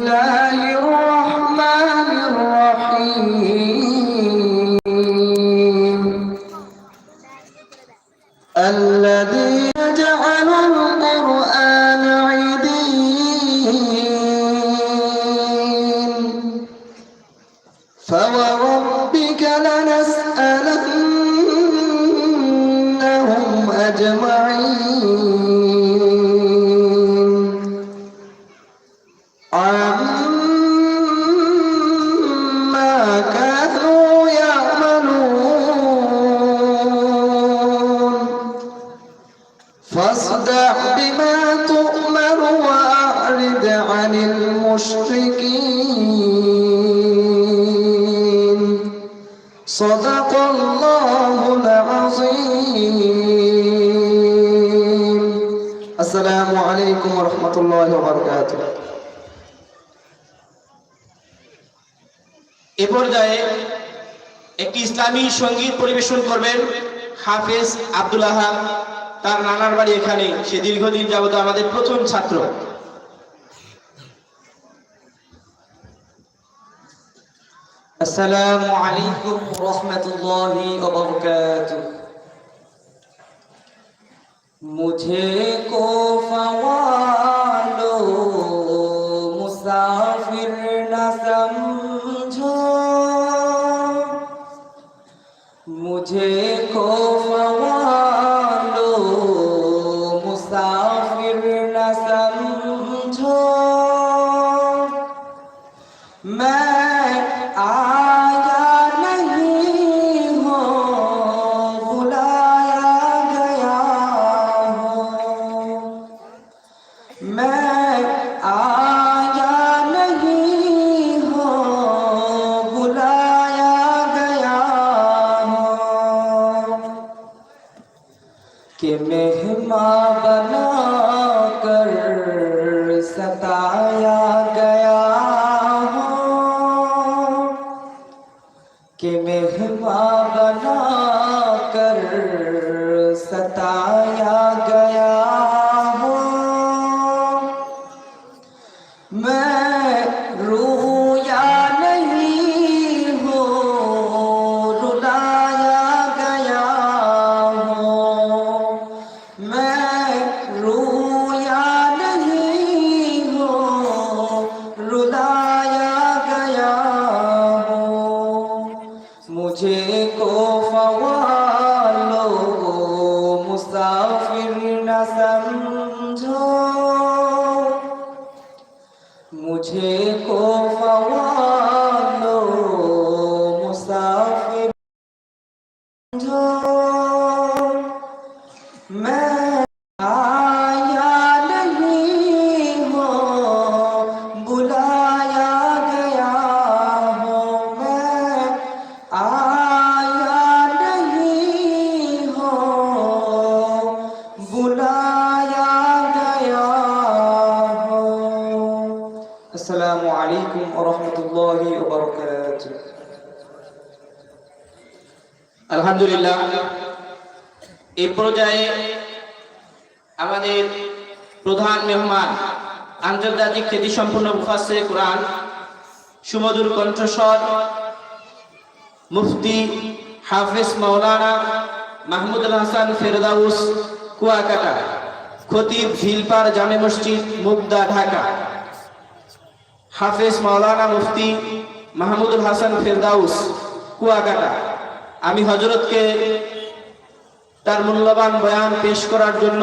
الله الرحمن الرحيم. আসসালামু আলাইকুম রহমতুল্লাহ বরকাত এ পর্যায়ে একটি ইসলামী সংগীত পরিবেশন করবেন হাফেজ আব্দুল আহাব। তার নানার বাড়ি এখানে। সে দীর্ঘদিন যাবত আমাদের প্রথম ছাত্র। আসসালামু আলাইকুম রহমতুল্লাহ مجھے کو فوالو مسافر نہ سمجھو مجھے প্রধান মেহমান, আন্তর্জাতিক খ্যাতিসম্পন্ন মুফাসে কোরআন, সুমধুর কণ্ঠস্বর, মুফতি হাফেজ মাওলানা মাহমুদুল হাসান ফেরদাউস, কুয়াকাটা, খতিব ঝিলপার জামে মসজিদ, মুগদা, ঢাকা। হাফেজ মাওলানা মুফতি মাহমুদুল হাসান ফেরদাউস, কুয়াকাটা। আমি হজরতকে তার মূল্যবান বয়ান পেশ করার জন্য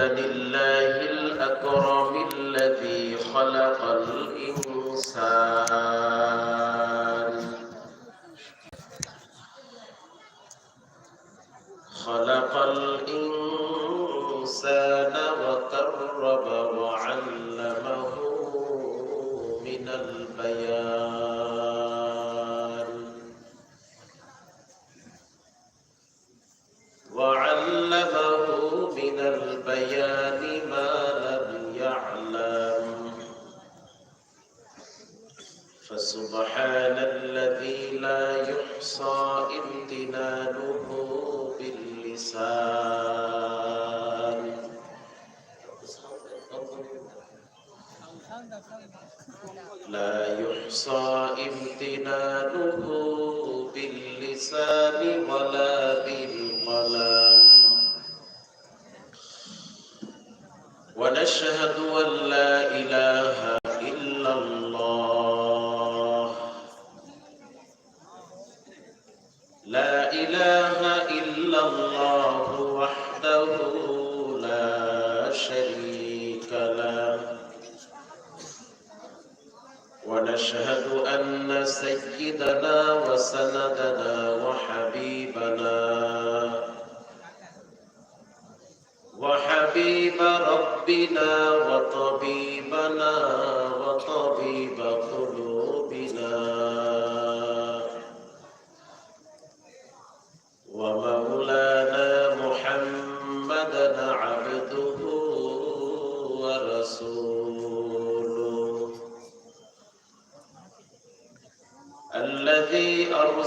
لله الأكرم يحصى امتنانه باللسان ولا بالقلم. ونشهد أن لا إله سيدنا وسندنا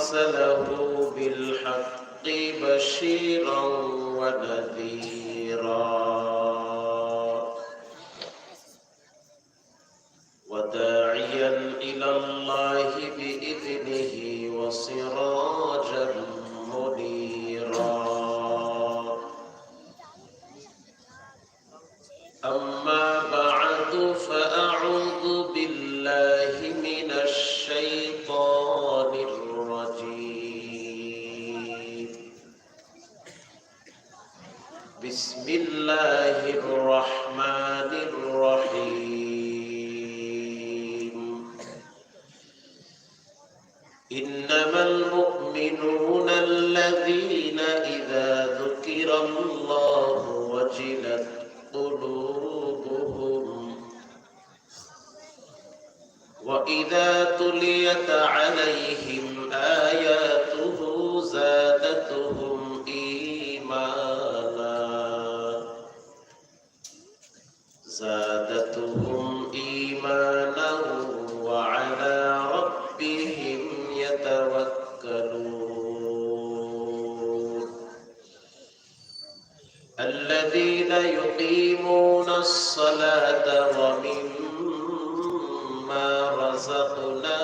أرسله بالحق بشيرا ونذيرا إذا ذكر الله وجلت قلوبهم. وإذا تليت عليهم آياته زادتهم إيمانا. زادتهم الصلاة ومما رزقناه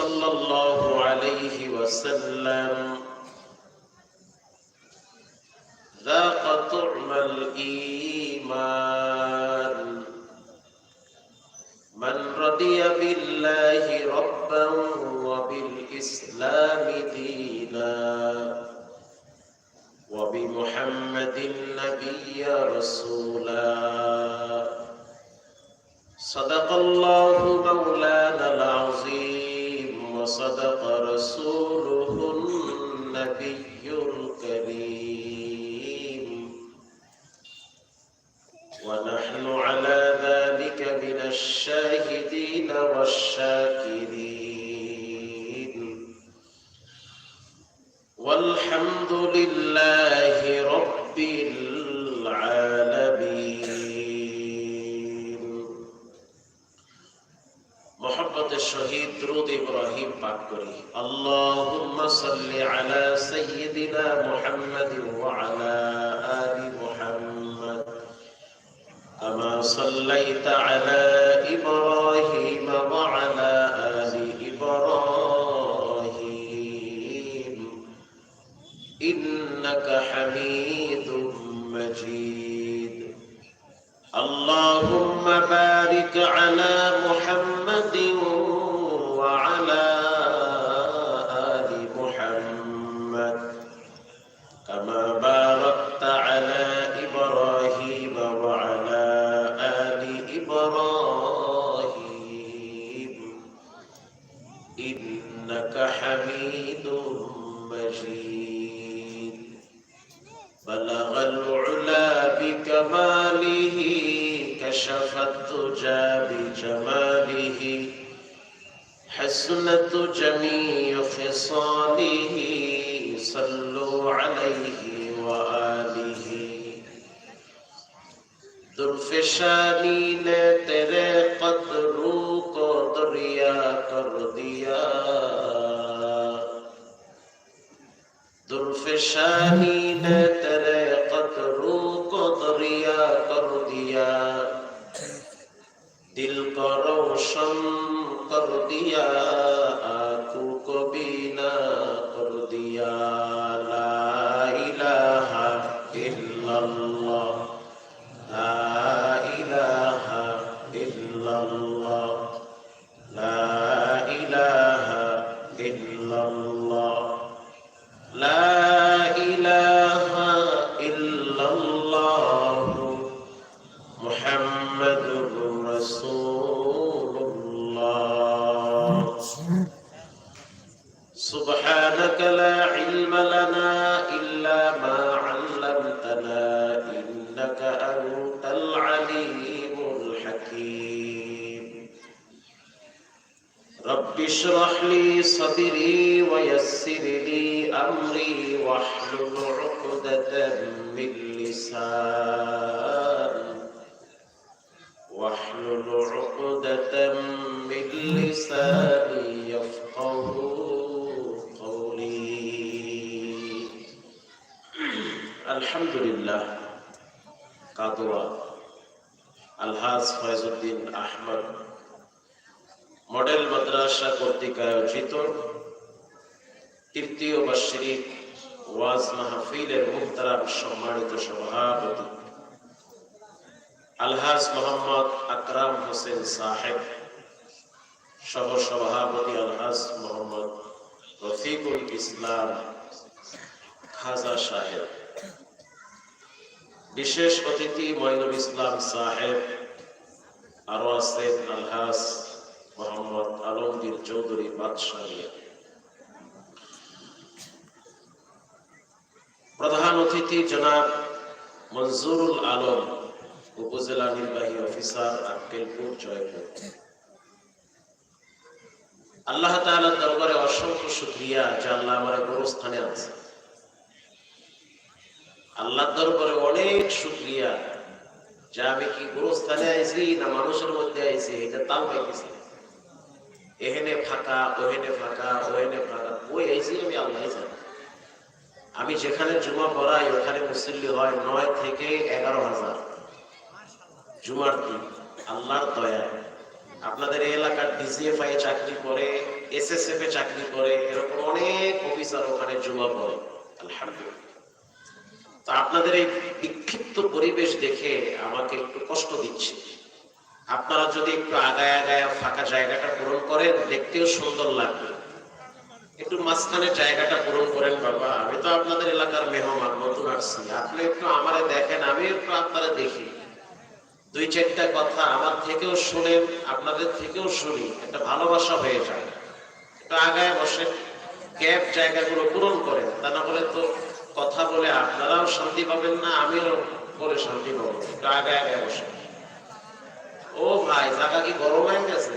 صلى الله عليه وسلم. والشاكرين दुर्फिशानी ने तेरे कदरू को दरिया कर दिया दिल को रोशन कर दिया आंखों को बीना कर दिया لساني يفقه قولي الحمد لله কাদোয়া আলহাজ ফয়জুদ্দিন আহমদ মডেল মাদ্রাসা কর্তৃক আয়োজিত তৃতীয় বার্ষিক ওয়াজ মাহফিলের মুহতারাম সম্মানিত সভাপতি আলহাজ মোহাম্মদ আকরাম হোসেন সাহেব সহ সভাপতি আলহাজ মোহাম্মদ রফিকুল ইসলাম খাজা সাহেব। বিশেষ অতিথি মঈনুল ইসলাম সাহেব আরও আছেন আলহাজ মোহাম্মদ আলমগীর চৌধুরী বাদশাহিয়া প্রধান অতিথি জনাব মনজুরুল আলম, উপজেলা নির্বাহী অফিসার আক্কেলপুর, জয়পুর। আল্লাহ তাআলার দরবারে অসংখ্য শুকরিয়া যে আল্লাহ আমার গুরুস্থানে আছে আল্লাহর দরবারে অনেক শুকরিয়া যে আমি কি গুরুস্থানে আইছি না মানুষের মধ্যে আইছি, এটা তাও পাইতেছি এহেনে ফাঁকা, ওহেনে ফাঁকা ওহেনে ফাঁকা ওই আইছি আমি আল্লাহ জানি। আমি যেখানে জুমা পড়াই, ওখানে মুসল্লি হয় নয় থেকে এগারো হাজার। জুমার দিন, আল্লাহর দয়ায় আপনাদের এলাকার ডিজিএফআই চাকরি করে এসএসএফ এ চাকরি করে, এরকম অনেক অফিসার ওখানে জুমা পড়ে। আলহামদুলিল্লাহ। তা আপনাদের এই বিক্ষিপ্ত পরিবেশ দেখে আমাকে একটু কষ্ট দিচ্ছে। আপনারা যদি একটু আগায় আগায় ফাঁকা জায়গাটা পূরণ করেন, দেখতেও সুন্দর লাগবে। একটু মাঝখানে জায়গাটা পূরণ করেন, বাবা। আমি তো আপনাদের এলাকার মেহমান, নতুন আসছি। আপনি একটু আমারে দেখেন, আমি একটু আপনারা দেখি। দুই চারটা কথা আমার থেকেও শুনেন, আপনাদের থেকেও শুনি, একটা ভালোবাসা হয়ে যায়। একটু আগায় বসে গ্যাপ জায়গাগুলো পূরণ করেন, তা না হলে তো কথা বলে আপনারাও শান্তি পাবেন না, আমিও বলে শান্তি পাবো একটু আগায় আগায় বসে ও ভাই, জায়গা কি গরম হয়ে গেছে?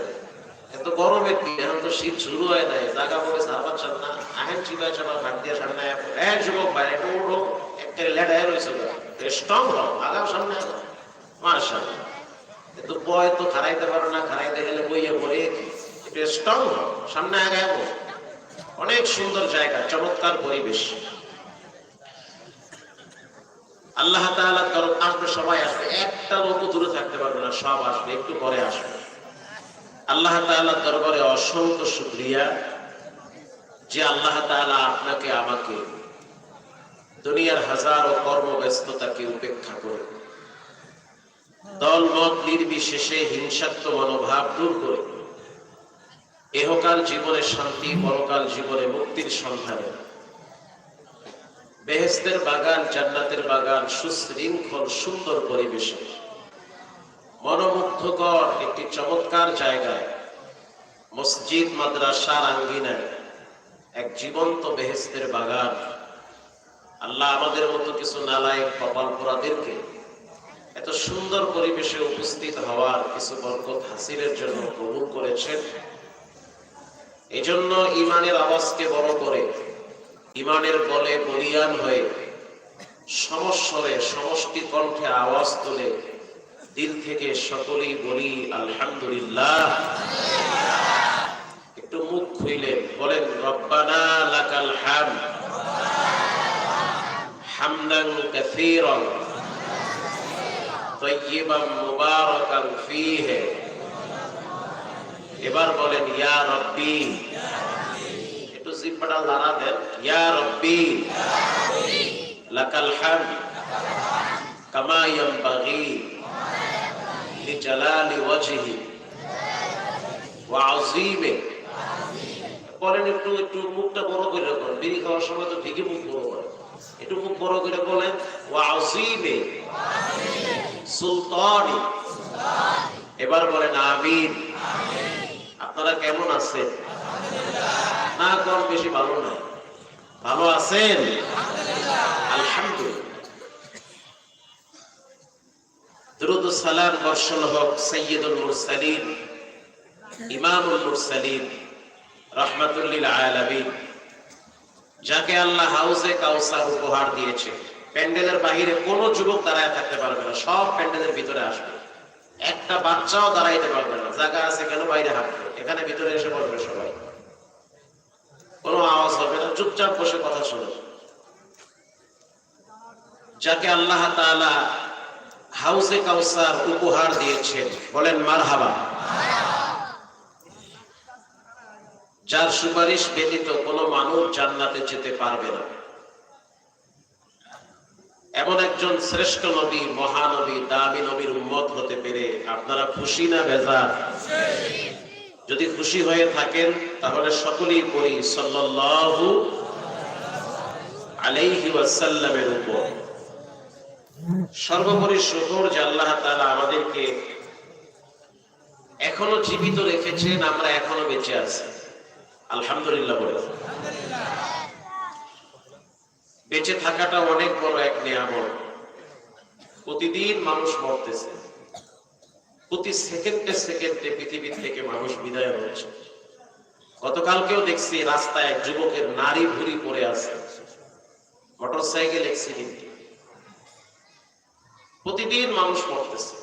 এত গরমে কি? এখন তো শীত শুরু হয় নাই। জায়গা বলে সারবার না। আহেন চিবা চাবা ভাগ দিয়ে সামনে এক যুবক ভাই, একটু উঠো। একটা লেডায় রয়েছে স্ট্রং হও, আগাও সামনে আগাও। অনেক সুন্দর জায়গা, চমৎকার পরিবেশ। আল্লাহ আসবে, সবাই আসবে। একটা দূরে থাকতে পারবে না, সব আসবে, একটু পরে আসবে। আল্লাহ তাআলার দরবারে অসংখ্য শুকরিয়া যে আল্লাহ তাআলা আপনাকে, আমাকে দুনিয়ার হাজারো কর্মব্যস্ততাকে উপেক্ষা করে দল মত নির্বিশেষে হিংসাত্ম মনোভাব দূর করে। এহকাল জীবনে শান্তি, পরকাল জীবনে মুক্তির সন্ধানে। বেহেস্তের বাগান, জান্নাতের বাগান, সুশৃঙ্খল, সুন্দর পরিবেশে। মনোমুগ্ধকর একটি চমৎকার জায়গায়, মসজিদ, মাদ্রাসার আঙ্গিনায় এক জীবন্ত বেহেস্তের বাগান। আল্লাহ আমাদের মতো কিছু নালায়ক কপাল পোড়াদেরকে এত সুন্দর পরিবেশে উপস্থিত হওয়ার কিছু বরকত হাসিলের জন্য কবুল করেছেন। এজন্য ইমানের আওয়াজকে বড় করে ইমানের বলে বলিয়ান হয়ে, সমস্বরে সমষ্টি কণ্ঠে আওয়াজ তুলে, দিল থেকে সকলেই বলি, আলহামদুলিল্লাহ। একটু মুখ খুইলেন বলেন, রব্বানা লাকাল হাম হামদান কাসীরান। তৈবা মুবারকান ফিহে। এবার বলেন, ইয়া রব্বি। একটু জিব্বাটা লারা দেন। ইয়া রব্বি। লাকাল হামদ। কামা ইয়ানবাগি লিজালালি ওয়াজহি ওয়া বলেন একটু একটু মুখটা বড় করে রাখুন। বিড়ি খাওয়ার সময় তো ঠিকই মুখ বড় করে। মুখ বড় করে বলেন, ওয়া আযীমি, সুলতানি। এবার আমিন। আপনারা কেমন আছেন? না কম বেশি ভালো নাই। ভালো আছেন? আলহামদুলিল্লাহ। দুরুদ সালাম বর্ষণ হোক সৈয়দুল মুরসালিন, ইমামুল মুরসালিন রহমাতুল্লিল আলামিন। যাকে আল্লাহ হাউসে কাউসার উপহার দিয়েছে, প্যান্ডেলের বাহিরে কোনো যুবক দাঁড়ায় থাকতে পারবে না, সব প্যান্ডেলের ভিতরে আসবে। একটা বাচ্চাও দাঁড়াইতে পারবে না, জায়গা আছে কেন বাইরে হাঁটবে এখানে ভিতরে এসে পড়বে সবাই। কোনো আওয়াজ হবে না, চুপচাপ বসে কথা শুনবে যাকে আল্লাহ তাআলা হাউসে কাউসার উপহার দিয়েছেন, বলেন মারহাবা। যার সুপারিশ ব্যতীত কোনো মানুষ জান্নাতে যেতে পারবে না। এমন একজন শ্রেষ্ঠ নবী, মহানবী, দামি নবীর উম্মত হতে পেরে আপনারা খুশি না বেজার? যদি খুশি হয়ে থাকেন, তাহলে সকলেই পড়ি সাল্লাল্লাহু আলাইহি ওয়াসাল্লামের উপর। সর্বোপরি শুকর যে আল্লাহ তাআলা আমাদেরকে এখনও জীবিত রেখেছেন, আমরা এখনও বেঁচে আছি। আলহামদুলিল্লাহ বলে বেঁচে থাকাটা অনেক বড় এক নিয়ামত। প্রতিদিন মানুষ মরতেছে। প্রতি সেকেন্ডে সেকেন্ডে পৃথিবী থেকে মানুষ বিদায় হচ্ছে। গতকালকেও দেখছি রাস্তায় এক যুবকের নারী ভুরি পড়ে আছে। মোটর সাইকেল অ্যাক্সিডেন্ট প্রতিদিন মানুষ মরতেছে।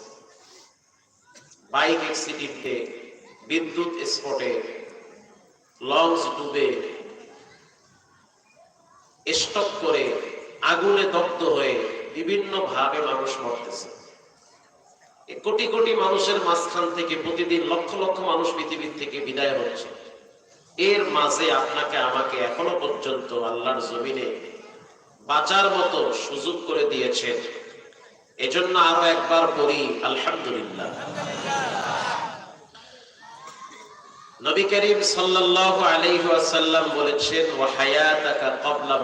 বাইক অ্যাক্সিডেন্টে বিদ্যুৎ স্পটে লঞ্চ ডুবে স্টক করে আগুনে দগ্ধ হয়ে বিভিন্ন ভাবে মানুষ মরতেছে। কোটি কোটি মানুষের মাঝখান থেকে প্রতিদিন লক্ষ লক্ষ মানুষ পৃথিবীর থেকে বিদায় হচ্ছে। এর মাঝে আপনাকে, আমাকে এখনও পর্যন্ত আল্লাহর জমিনে বাঁচার মতো সুযোগ করে দিয়েছেন। এজন্য আরও একবার পড়ি, আলহামদুলিল্লাহ। নবী করিম সাল্লাল্লাহু আলাইহি ওয়াসাল্লাম বলেছেন, ওয়া হায়াতাকা ক্বাবলা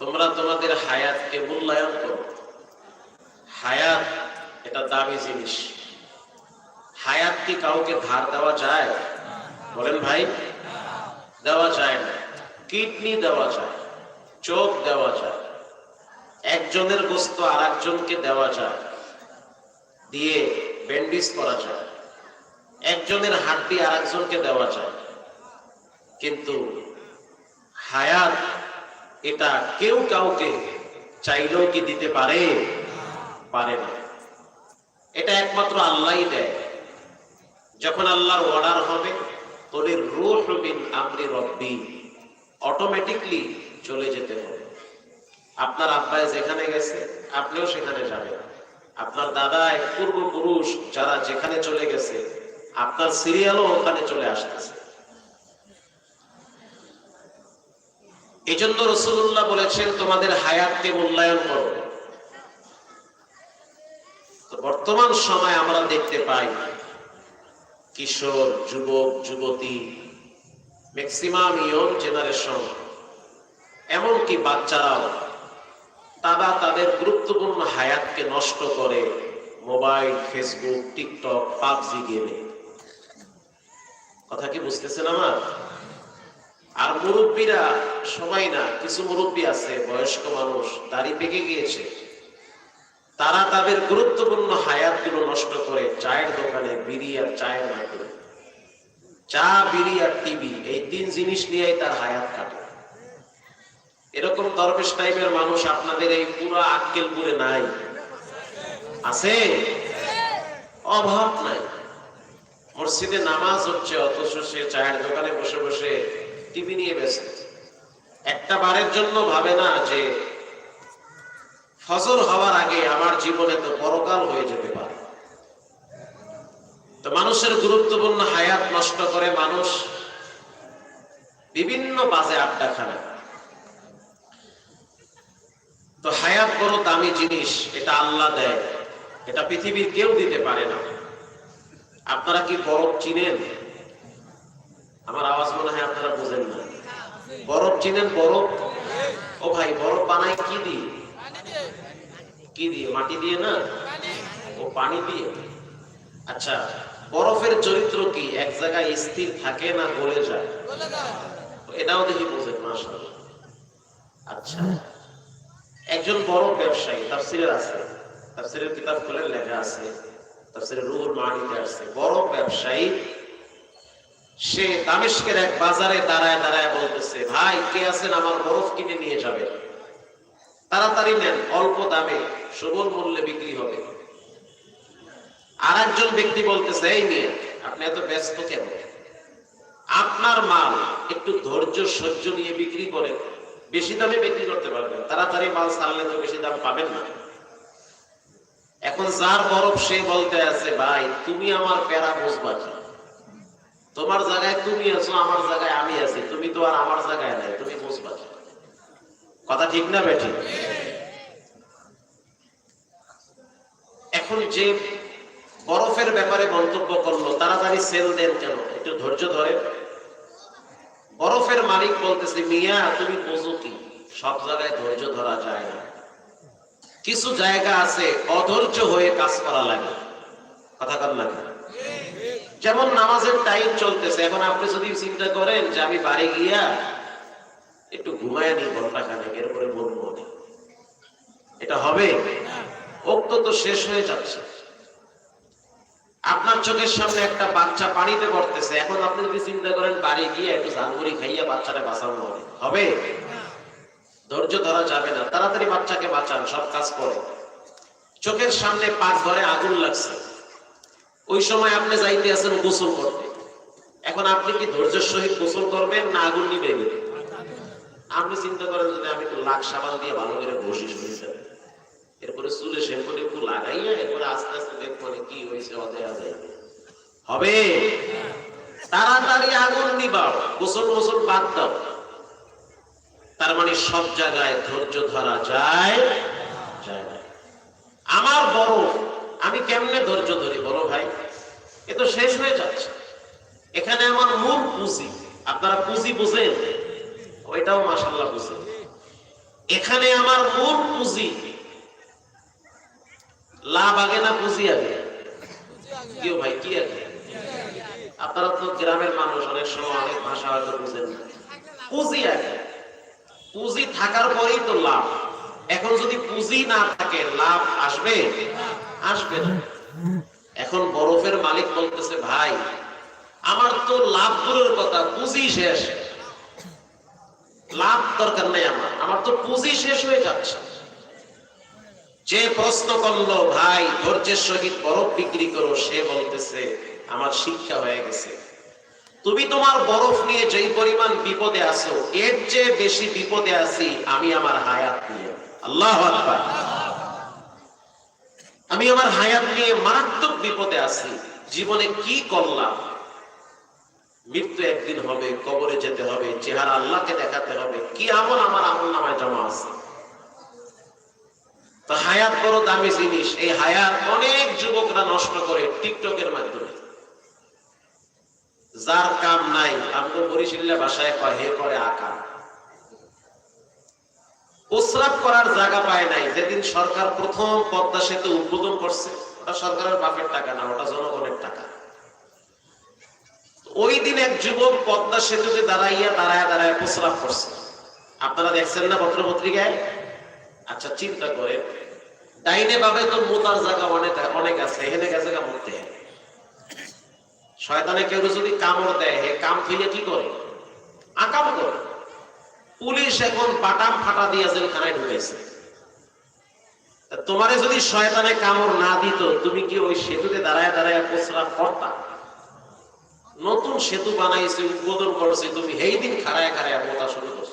তোমরা তোমাদের হায়াতকে মূল্যায়ন করো। হায়াত এটা দামি জিনিস। হায়াত কি কাউকে ধার দেওয়া যায়? বলেন ভাই, দেওয়া যায় না। কিডনি দেওয়া যায়, চোখ দেওয়া যায়, একজনের গোস্ত আর দেওয়া যায়, দিয়ে ব্যান্ডিজ করা যায়। একজনের হাড্ডি আর একজনকে দেওয়া যায়। কিন্তু হায়াত, এটা কেউ কাউকে চাইলেও কি দিতে পারে? পারে না। এটা একমাত্র আল্লাহই দেয়। যখন আল্লাহর অর্ডার হবে তোদের রুহ বিন আমরি রব্বি অটোমেটিকলি চলে যেতে হবে। আপনার আব্বাই যেখানে গেছে, আপনিও সেখানে যাবেন। আপনার দাদা পূর্বপুরুষ, যারা যেখানে চলে গেছে আপনার সিরিয়ালও ওখানে চলে আসতেছে। এই জন্য রসুল্লাহ বলেছেন, তোমাদের হায়াতকে মূল্যায়ন করো। বর্তমান সময় আমরা দেখতে পাই, কিশোর, যুবক, যুবতী ম্যাক্সিমাম ইয়ং জেনারেশন এমনকি বাচ্চারাও, তারা তাদের গুরুত্বপূর্ণ হায়াতকে নষ্ট করে মোবাইল ফেসবুক টিকটক পাবজি গেমে কথা কি বুঝতেছেন আমার? আর মুরব্বীরা সবাই না, কিছু মুরব্বী আছে, বয়স্ক মানুষ, দাড়ি পেকে গিয়েছে। তারা তাদের গুরুত্বপূর্ণ হায়াতগুলো নষ্ট করে চায়ের দোকানে বিড়ি আর চায়ের মাধ্যমে। চা, বিড়ি আর টিভি, এই তিন জিনিস নিয়েই তার হায়াত কাটে। এরকম দরবেশ টাইপের মানুষ আপনাদের এই পুরো আক্কেলপুরে নাই। আছে? অভাব নাই। মসজিদে নামাজ হচ্ছে, অথচ সে চায়ের দোকানে বসে বসে টিভি নিয়ে ব্যস্ত। একটা বারের জন্য ভাবে না যে, ফজর হওয়ার আগে আমার জীবনে তো পরকাল হয়ে যেতে পারে। তো মানুষের গুরুত্বপূর্ণ হায়াত নষ্ট করে মানুষ বিভিন্ন বাজে আড্ডা খানে তো হায়াত বড় দামি জিনিস, এটা আল্লাহ দেয়, এটা পৃথিবীর কেউ দিতে পারে না। আপনারা কি বরফ চিনেন? আমার আওয়াজ মনে হয় আপনারা বুঝেন না। বরফ চিনেন বরফ? ও ভাই, বরফ বানায় কি দিয়ে? কি দিয়ে? মাটি দিয়ে না? ও পানি দিয়ে। আচ্ছা বরফের চরিত্র কি? এক জায়গায় স্থির থাকে না গলে যায়? এটাও দেখি বোঝেন মাসাল আচ্ছা একজন বড় ব্যবসায়ী তার তাফসিরের আছে। তার তাফসিরের কিতাব খুলে লেখা আছে। তাফসিরের রুহুল মানিতে আছে বড় ব্যবসায়ী, সে দামেস্কের এক বাজারে দাঁড়ায় দাঁড়ায় বলতেছে, ভাই, কে আছেন আমার বরফ কিনে নিয়ে যাবে তাড়াতাড়ি নেন, অল্প দামে মূল্যে বিক্রি হবে। আর একজন ব্যক্তি বলতেছে, এই নিয়ে আপনি এত ব্যস্ত কেন? আপনার মাল একটু ধৈর্য সহ্য নিয়ে বিক্রি করে বেশি দামে বিক্রি করতে পারবেন। তাড়াতাড়ি মাল ছাড়লে তো বেশি দাম পাবেন না। এখন যার বরফ সে বলতে আছে, ভাই, তুমি আমার প্যারা বুঝবা কি? তোমার জায়গায় তুমি আছো, আমার জায়গায় আমি আছি। তুমি তো আর আমার জায়গায় নাই, তুমি বুঝবা কি? কথা ঠিক না বেঠি? এখন যে বরফের ব্যাপারে মন্তব্য করল, তাড়াতাড়ি সেল দেন কেন? একটু ধৈর্য ধরে। বরফের মালিক বলতেছে, মিয়া, তুমি বোঝো কি? সব জায়গায় ধৈর্য ধরা যায় না। কিছু জায়গা আছে অধৈর্য হয়ে কাজ করা লাগে। কথা কর লাগে যেমন নামাজের টাইম চলতেছে, এখন আপনি যদি চিন্তা করেন যে আমি বাড়ি গিয়া একটু ঘুমায় নি ঘণ্টা খানেক এরপরে বলব এটা হবে? ওক্ত তো শেষ হয়ে যাচ্ছে। আপনার চোখের সামনে একটা বাচ্চা পানিতে পড়তেছে এখন আপনি যদি চিন্তা করেন বাড়ি গিয়ে একটু জানগুড়ি খাইয়া বাচ্চাটা বাঁচানো হবে। হবে? ধৈর্য ধরা যাবে না। তাড়াতাড়ি বাচ্চাকে বাঁচান, সব কাজ করে। চোখের সামনে পাক ঘরে আগুন লাগছে। ওই সময় আপনি যাইতে আছেন গোসল করতে। এখন আপনি কি ধৈর্যের সহিত গোসল করবেন না আগুন নিবে আপনি চিন্তা করেন যদি আমি একটু লাখ সাবান দিয়ে ভালো করে ঘষি শুনি যাবে এরপরে চুলে শ্যাম্পু একটু লাগাইয়া এরপরে আস্তে আস্তে দেখব কি হয়েছে অদেয়া যায় হবে? তাড়াতাড়ি আগুন নিবাও। গোসল গোসল বাদ দাও। তার মানে সব জায়গায় ধৈর্য ধরা যায় যায় না। আমার বড়, আমি কেমনে ধৈর্য ধরি বড় ভাই? এ তো শেষ হয়ে যাচ্ছে। এখানে আমার মূল পুঁজি, আপনারা পুঁজি বুঝেন? ওইটাও মাসাল্লাহ বুঝেন। এখানে আমার মূল পুঁজি, লাভ আগে না পুঁজি আগে? কেউ ভাই, কি আগে? আপনারা তো গ্রামের মানুষ, অনেক সময় অনেক ভাষা হয়তো বুঝেন না। পুঁজি আগে। পুঁজি থাকার পরেই তো লাভ। এখন যদি পুঁজি না থাকে, লাভ আসবে? আসবে না। এখন বরফের মালিক বলতেছে, ভাই, আমার তো লাভ দূরের কথা, পুঁজি শেষ। লাভ দরকার নেই আমার আমার তো পুঁজি শেষ হয়ে যাচ্ছে। যে প্রশ্ন করল, ভাই, ধৈর্যের সহিত বরফ বিক্রি করো, সে বলতেছে, আমার শিক্ষা হয়ে গেছে। তুমি তোমার বরফ নিয়ে যেই পরিমাণ বিপদে আছো, এর চেয়ে বেশি বিপদে আছি আমি আমার হায়াত নিয়ে। আল্লাহ আমি আমার হায়াত নিয়ে মারাত্মক বিপদে আছি, জীবনে কি করলাম? মৃত্যু একদিন হবে, কবরে যেতে হবে, চেহারা আল্লাহকে দেখাতে হবে, কি আমল আমার আমল নামায় জমা আছে? তো হায়াত বড় দামি জিনিস, এই হায়াত অনেক যুবকরা নষ্ট করে টিকটকের মাধ্যমে। যার কাম নাই আমগো বরিশিল্লা ভাষায় কয়, হে করে আকা প্রস্রাব করার জায়গা পায় নাই, যেদিন সরকার প্রথম পদ্মা সেতু উদ্বোধন করছে, ওটা সরকারের বাপের টাকা না, ওটা জনগণের টাকা। ওই দিন এক যুবক পদ্মা সেতুতে দাঁড়াইয়া, দাঁড়ায় দাঁড়ায় প্রস্রাব করছে। আপনারা দেখছেন না পত্র পত্রিকায় আচ্ছা চিন্তা করে ডাইনে ভাবে তো মোতার জায়গা অনেক অনেক আছে, এখানে গেছে কামড়তে শয়তানে কেউ যদি কামড় দেয় হে কাম ফিরে কি করে? আকাম করে? পুলিশ এখন বাটাম ফাটা দিয়ে জেলখানায় ঢুকেছে তোমারে যদি শয়তানে কামড় না দিত, তুমি কি ওই সেতুতে দাঁড়ায় দাঁড়ায় প্রস্রাব করতা? নতুন সেতু বানাইছে, উদ্বোধন করছে, তুমি এই দিন খাড়ায় খাড়ায় মোতা শুরু করছ।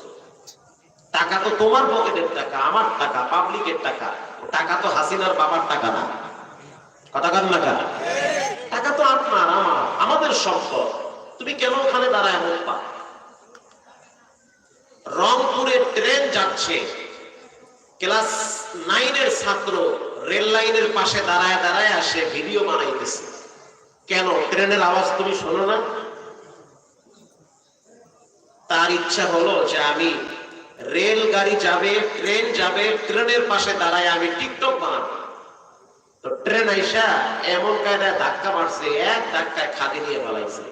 টাকা তো তোমার পকেটের টাকা, আমার টাকা, পাবলিকের টাকা। টাকা তো হাসিনার বাবার টাকা না। কথা কান না? টাকা তো আপনার আমার, আমাদের সম্পদ। তুমি কেন ওখানে দাঁড়ায় মোতা রংপুরে ট্রেন যাচ্ছে। ক্লাস নাইনের ছাত্র রেল লাইনের পাশে দাঁড়ায় দাঁড়ায় আসে ভিডিও বানাইতেছে। কেন? ট্রেনের আওয়াজ তুমি শোনো না? তার ইচ্ছা হলো যে আমি রেল গাড়ি যাবে, ট্রেন যাবে, ট্রেনের পাশে দাঁড়ায় আমি টিকটক বানাবো। তো ট্রেন আইসা এমন কায়দায় ধাক্কা মারছে, এক ধাক্কায় খাদি নিয়ে পালাইছে।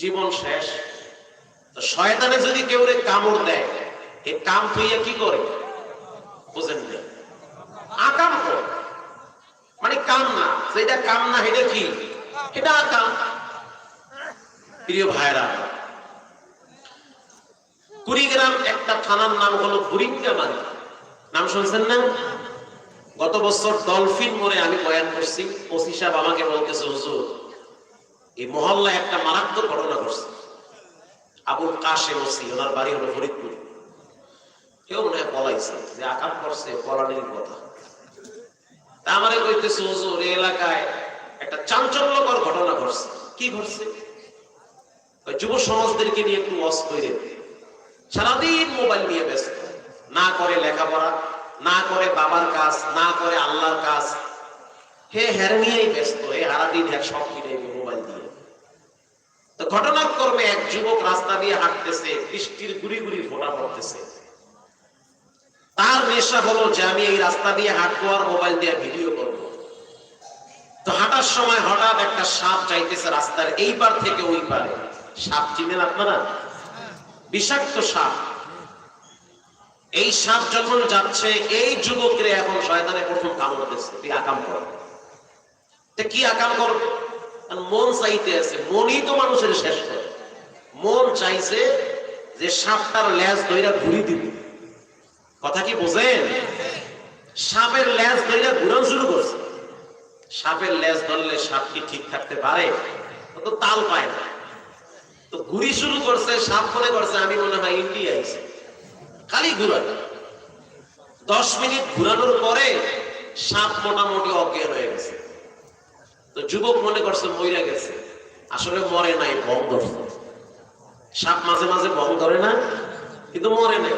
জীবন শেষ। তো শয়তানে যদি কেউ রে কামড় দেয়, এ কাম থইয়া কি করে? বুঝেন? আকাম করে। মানে কাম না সেটা কাম না এটা কি? এটা আকাম। প্রিয় ভাইরা কুড়িগ্রাম একটা থানার নাম হলো বুরিঙ্গামারি নাম শুনছেন না? গত বছর ডলফিন মোড়ে আমি বয়ান করছি, ওসি সাহেব আমাকে বলতেছে, হুজুর, এই মহল্লা একটা মারাত্মক ঘটনা ঘটছে। আবুল কাশেম ওসি, ওনার বাড়ি হলো ফরিদপুর। কেউ মনে হয় পলাইছে, যে আকাম করছে, পলানির কথা। তা আমারে কইতেছে, হুজুর, এই এলাকায় একটা চাঞ্চল্যকর ঘটনা ঘটছে। কি ঘটছে? ওই যুব সমাজদেরকে নিয়ে একটু ওয়াজ করে সারাদিন মোবাইল নিয়ে ব্যস্ত। না করে লেখাপড়া না করে বাবার কাজ, না করে আল্লাহর কাজ। হে হেরে নিয়েই ব্যস্ত, হে সারাদিন এক সব কিনে মোবাইল দিয়ে। তো ঘটনাক্রমে এক যুবক রাস্তা দিয়ে হাঁটতেছে, বৃষ্টির গুড়ি গুড়ি ফোটা পড়তেছে। তার নেশা হলো যে আমি এই রাস্তা দিয়ে হাঁটবো আর মোবাইল দিয়ে ভিডিও করব। তো হাঁটার সময় হঠাৎ একটা সাপ চাইতেছে রাস্তার এই পার থেকে ওই পারে। সাপ চিনেন আপনারা? বিষাক্ত সাপ। এই সাপ যখন যাচ্ছে, এই যুবকরে এখন শয়তানে প্রথম কামড়তেছে তুই আকাম কর? কি আকাম আর মন চাইতে আছে, মনই তো মানুষের শেষ করে মন চাইছে যে সাপটার ল্যাজ ধইরা ঘুরি দিবে। কথা কি বোঝেন? সাপের ল্যাজ ধরে ঘুরান শুরু করছে। সাপের ল্যাজ ধরলে সাপ কি ঠিক থাকতে পারে? তো তাল পায় না। তো ঘুরি শুরু করছে, সাপ মনে করছে, আমি মনে হয় ইন্ডিয়া আইছি। খালি ঘুরান। দশ মিনিট ঘুরানোর পরে সাপ মোটামুটি অজ্ঞান হয়ে গেছে। তো যুবক মনে করছে, মইরা গেছে। আসলে মরে নাই, বম ধরছে। সাপ মাঝে মাঝে বম ধরে না, কিন্তু মরে নাই।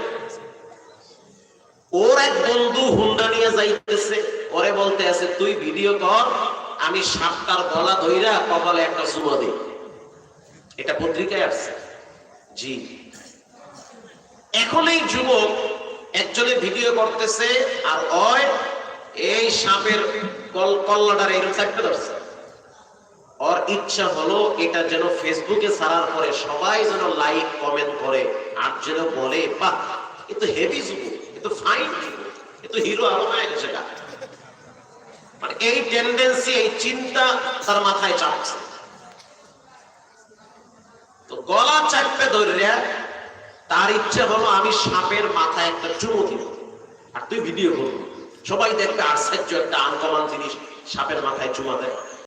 ওর এক বন্ধু হুন্ডা নিয়ে যাইতেছে। ওরে বলতে আছে, তুই ভিডিও কর, আমি সাপটার গলা ধইরা কপালে একটা চুমা দিই। এটা পত্রিকায় আসছে। জি। এখন এই যুবক একজনে ভিডিও করতেছে আর অয় এই সাপের কল কল্লাটার এরকম চারটে ধরছে ওর ইচ্ছা হলো এটা যেন ফেসবুকে ছাড়ার পরে সবাই যেন লাইক, কমেন্ট করে আর যেন বলে, বাহ, এ তো হেভি যুবক, এ তো ফাইন এ তো হিরো আলম হয়ে গা। মানে এই টেন্ডেন্সি এই চিন্তা তার মাথায় চাপছে তো গলা চাপতে ধরিয়া তার ইচ্ছে হলো আমি সাপের মাথায় একটা চুমু দিব। আর তুই ভিডিও করবি। সবাই দেখবে আশ্চর্য একটা আনকমান জিনিস, সাপের মাথায় চুমা দেয়।